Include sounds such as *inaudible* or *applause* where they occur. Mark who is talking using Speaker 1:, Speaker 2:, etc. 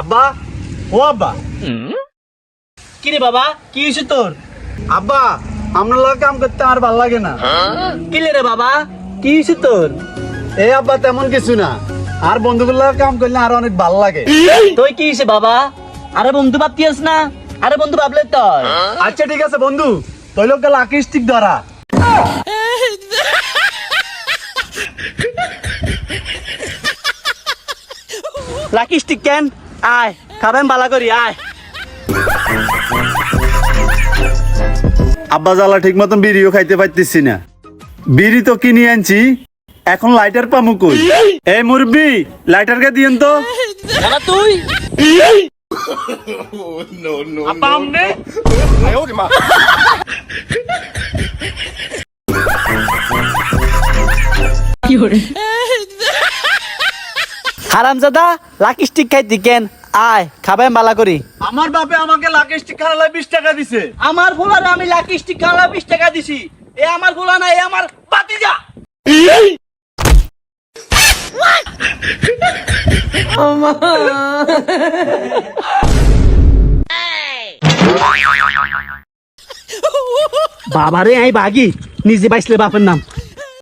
Speaker 1: আব্বা? ও আব্বা।
Speaker 2: কি রে বাবা কি হয়েছে তোর?
Speaker 1: আব্বা আপনার লগে কাম করতে আর ভালো লাগে না।
Speaker 2: কি রে বাবা কি হয়েছে তোর?
Speaker 1: এ আব্বা তেমন কিছু না। আর বন্ধুগুলোর লগে কাম করলে আর অনেক ভালো লাগে।
Speaker 2: তুই কি হয়েছে বাবা? আরে বন্ধু ভাবতিস না। আরে বন্ধু ভাবলে তোর।
Speaker 1: আচ্ছা ঠিক আছে বন্ধু। তোর লোক লাকি স্টিক ধরা। *laughs*
Speaker 2: লাকি স্টিক কেন? আয় খাবেন বালা করি আয়।
Speaker 1: আব্বা জ্বালা ঠিক মতন বিড়িও খাইতে পারতেছি না। বিড়ি তো কিনে আনছি এখন লাইটার পামু কই? এই মুরব্বি লাইটার কে দিয়েন তো।
Speaker 2: তুই।
Speaker 1: আমনে।
Speaker 2: হারামজাদা লাকি স্টিক খাইতি কেন আয় খাবেন বালা করি।
Speaker 1: আমার বাপে আমাকে লাকি স্টিক খাওয়ালে বিশ টাকা দিছে।
Speaker 2: আমার ফুলারে আমি লাকি স্টিক খাওয়া বিশ টাকা দিছি। এ আমার ফুলা না এ আমার বাতিজা বাবারে আই বাগি। নিজে বাইসলে বাপের নাম।